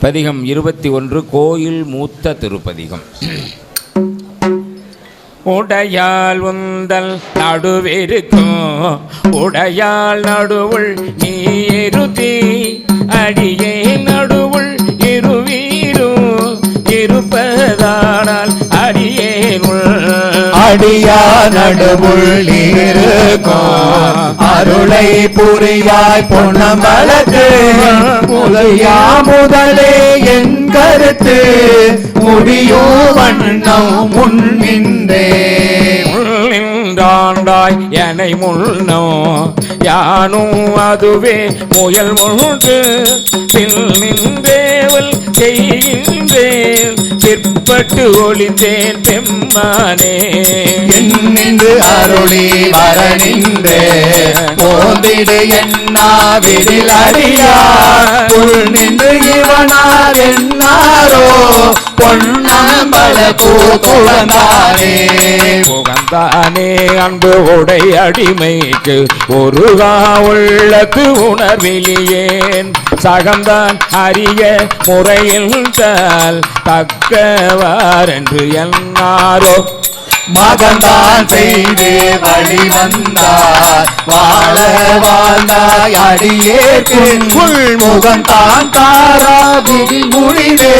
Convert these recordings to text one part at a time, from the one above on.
பதிகம் இருபத்தி ஒன்று கோயில் மூத்த திருப்பதிகம். உடையால் உந்தல் நடுவிருக்கும் உடையால் நடுவுள் நீ எருதி அடியேன். புரியா நடுவுள் இருக்கும் அருளை புரியாய் பொன்னம்பலத்து முதையா முதலே என் கருத்து முடியோ வண்ணம் முன் நின்றே நின்றாண்டாய் என்னை முன்னோ யானும் அதுவே முயல் முழுது பில் செய்கின்றேன். பிற்பட்டு ஒளிந்தேன் பெம்மானே. என்னென்று அருளி வர நின்றே. போந்திடு என்னாவிடில் அறியா புல் நின்று இவனார் என்னாரோ. பொன்னம்பல கூக்குழந்தானே புகந்தானே அன்பு உடை அடிமைக்கு ஒரு உள்ளத்து உணர்விலியேன். சகந்தான் அரிய முறையில் தக்கவார் என்று என்னாரோ மகந்தான் செய்து வழி வந்தார். வாழ வாழ்ந்தாய் அடியேற்கு உள்முகம் தான் தாரா விதி முடிவே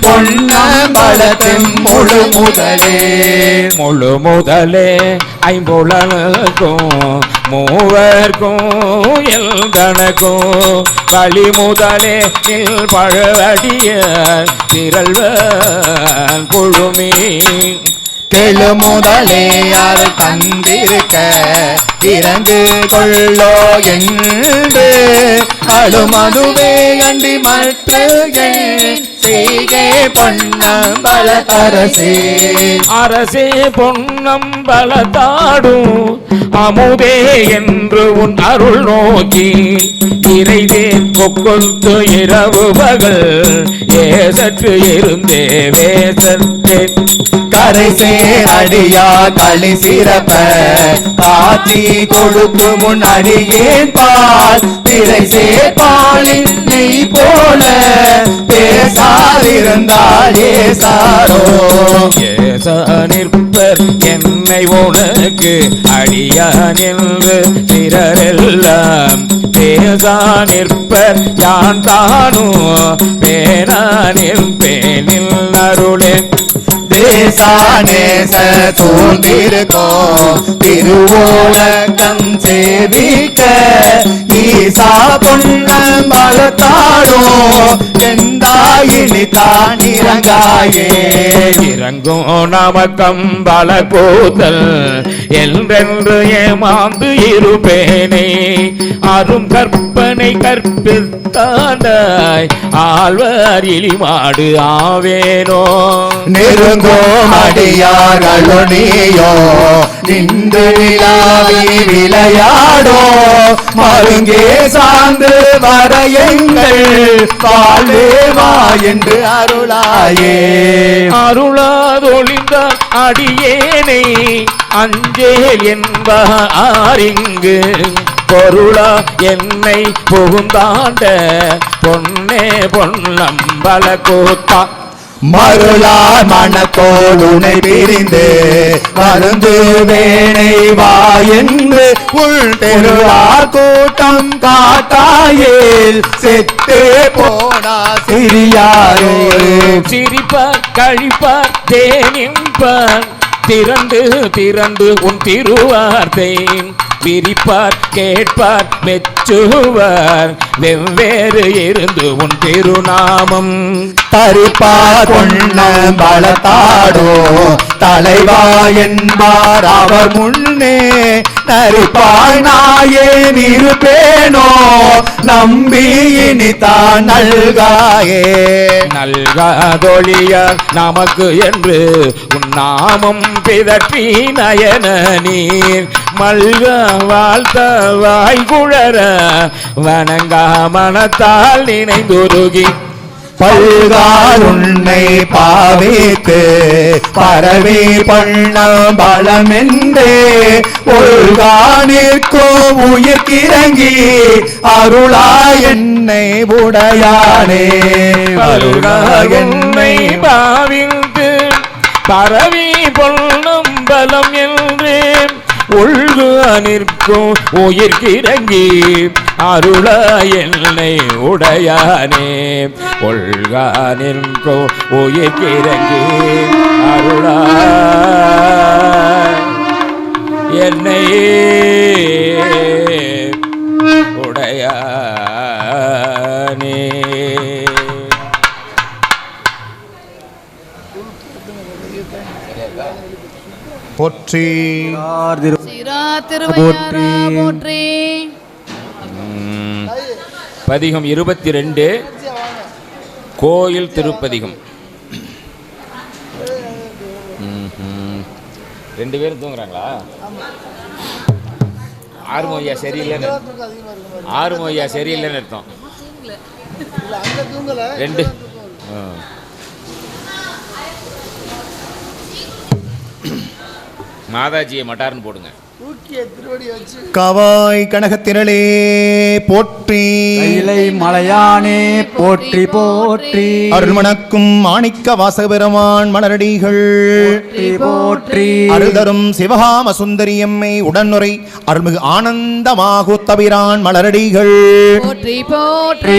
பொன்னம்பலத்தின் முழு முதலே. முழு முதலே ஐம்புலனுக்கும் மூவர்க்கும் எல்கணக்கும். வழி முதலே நில் பழவடிய திரள்வன் குழுமி கெழு முதலே யார் தந்திருக்க? இறங்கு கொள்ளோ என்று. அழுமதுவே அண்டி மற்ற செய்கை பொன்னம்பல அரசே அரசே பொன்னம்பல தாடும். அமுதே என்று உன் அருள் நோக்கி. இறைதே கொக்கொத்து இரவு பகல். ஏசற்று இருந்தே வேசத்தேன். கரை சேரடியா களி சிறப்ப. காட்சி கொடுக்கு முன் அடியே பால். திரை சேர்பாலின் நெய் போல. பேசாதிருந்தால் ஏசாரோ ஏச நிற்பர் என்னை உனக்கு அடியான் என்று பிறரெல்லாம். பேசா நிற்பர் யான் தானோ? பேனா பேனில் அருளே தேசானேச சூழ்ந்திருக்கோம். திருவோலக்கம் சேவிக்க ஈசா பொன்னம் வளர்த்தாடோ எந்தாயினி தான் இறங்காயே? இறங்கும் நமக்கம் பல கூத்தல் என்றென்று ஏமாந்து இருப்பேனே. அரும் கற்ப கற்பனை கற்பித்தாண்டாய். ஆழ்வார் இலிமாடு ஆவேனோ? நெருங்கோ அடியார்களோ நீயோ? நின்று விழாவி விளையாடோ? மருங்கே சார்ந்து வர எங்கள் வாழ்வேவா என்று அருளாயே. அருளாதொழிந்தால் அடியேனை அஞ்சேல் என்பாரிங்கு பொருளா என்னை புகுந்தாண்ட? பொன்னே பொன்னம்பல கூத்தா. மருளா மனத்தோடுனை பிரிந்து. மருந்து வேணை வா என்று உள் தெருளார் கூட்டம் காட்டாயில். செத்து போனா சிறியாரே சிரிப்பார் கழிப்பார் தேனிப்பார் திறந்து திறந்து உன் திருவார்த்தை. விரிப்பார் கேட்பார் மெச்சுவார் வெவ்வேறு இருந்து உன் திருநாமம். தரிப்பா கொண்ண பலத்தாடோ. தலைவா என்பார் அவர் முன்னே. நரிப்பாய் நாயே நிருப்பேனோ. நம்பி இனி தான் நல்காயே. நல்காதொழிய நமக்கு என்று உன்னாமம் பிதற்றி நயன நீர். மல்க வாழ்த்த வாய் குழற. வணங்கா மனத்தால் நினைந்துருகி. பல்கால் உன்னை பாவித்து பரவி பண்ண பலமென்றே. ஒழுகானிற்கும் உயிர்க்கிறங்கி அருளா என்னை உடையானே. அருளா என்னை பாவித்து பரவி பொண்ணும் பலம் என்று உள்கு நிற்கும் உயிர் கிறங்கி அருள என்னை உடையானே. ஒல்கா நிற்கும் உயிர் கிறங்கி அருள என்னை உடையா போற்றி. போற்றி. பதிகம் இருபத்தி ரெண்டு கோயில் திருப்பதிகம். ரெண்டு பேரும் தூங்குறாங்களா? ஆறுமோ ஐயா சரியில்லைன்னு. ஆறுமோ ஐயா சரியில்லைன்னு அர்த்தம். ரெண்டு. மாதாஜியை மட்டார்னு போடுங்க. கவாய் கனகத்திரளே போற்றி. கைலை மலையானே போற்றி போற்றி. அருள்மணக்கும் மாணிக்க வாசகபெருமான் மலரடிகள் போற்றி போற்றி. அருள்தரும் சிவகாம சுந்தரியம்மை உடனுரை அருள்மிகு ஆனந்தமாகு தவிரான் மலரடிகள். போற்றி போற்றி.